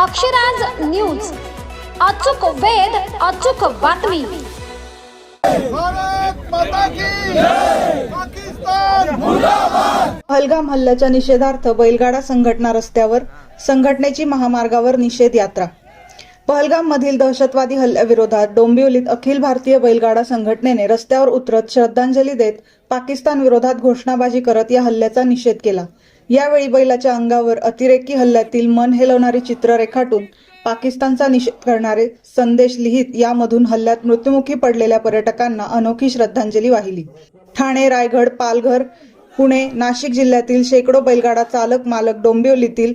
Akshraj news. अचूक वेध अचूक बातमी. भारत माता की पाकिस्तान पहलगाम हल्ल्याच्या निषेधार्थ बैलगाडा संघटना रस्त्यावर संघटनेची महामार्गावर निषेध यात्रा. पहलगाम मधील दहशतवादी हल्ल्याविरोधात डोंबिवलीत अखिल भारतीय बैलगाडा संघटनेने रस्त्यावर उतरत श्रद्धांजली देत पाकिस्तान विरोधात घोषणाबाजी करत या हल्ल्याचा निषेध केला. यावेळी बैलाच्या अंगावर अतिरेकी हल्ल्यातील मन हेलवणारी चित्र रेखाटून पाकिस्तानचा निषेध करणारे संदेश लिहित यामधून हल्ल्यात मृत्युमुखी पडलेल्या पर्यटकांना अनोखी श्रद्धांजली वाहिली. ठाणे रायगड पालघर पुणे नाशिक जिल्ह्यातील शेकडो बैलगाडा चालक मालक डोंबिवलीतील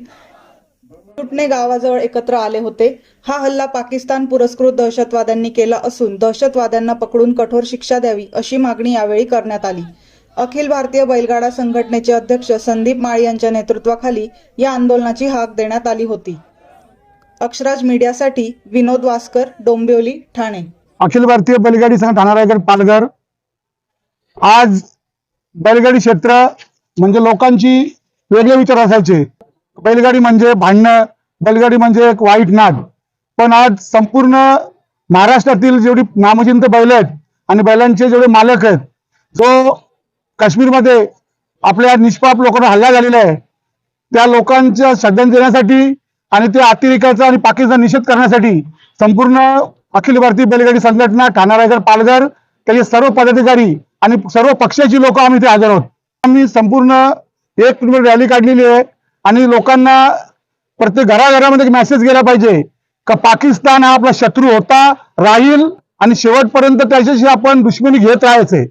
सुटणे गावाजवळ एकत्र आले होते. हा हल्ला पाकिस्तान पुरस्कृत दहशतवाद्यांनी केला असून दहशतवाद्यांना पकडून कठोर शिक्षा द्यावी अशी मागणी यावेळी करण्यात आली. अखिल भारतीय बैलगाडा संघटनेचे अध्यक्ष संदीप माळी यांच्या नेतृत्वाखाली या आंदोलनाची हाक देण्यात आली होती. अक्षराज मीडियासाठी विनोद वासकर डोंबिवली ठाणे. अखिल भारतीय बैलगाडी संघ ठाणा रायगड पालघर. आज बैलगाडी क्षेत्र म्हणजे लोकांची वेगळे विचार असायचे. बैलगाडी म्हणजे भांडणं बैलगाडी म्हणजे एक वाईट नाद. पण आज संपूर्ण महाराष्ट्रातील जेवढी नामचिंत बैल आहेत आणि बैलांचे जेवढे मालक आहेत जो काश्मीरमध्ये आपल्या निष्पाप लोकांना हल्ला झालेला आहे. त्या लोकांच्या श्रद्धांजली देण्यासाठी आणि त्या अतिरेकाचा आणि पाकिस्तान निषेध करण्यासाठी संपूर्ण अखिल भारतीय बैलगाडी संघटना ठाणा रायगड पालघर त्याचे सर्व पदाधिकारी आणि सर्व पक्षाची लोक आम्ही इथे हजर आहोत. आम्ही संपूर्ण एक किलोमीटर रॅली काढलेली आहे आणि लोकांना प्रत्येक घराघरामध्ये मेसेज गेला पाहिजे का पाकिस्तान हा आपला शत्रू होता राहील आणि शेवटपर्यंत त्याच्याशी आपण दुश्मनी घेत राहायचे.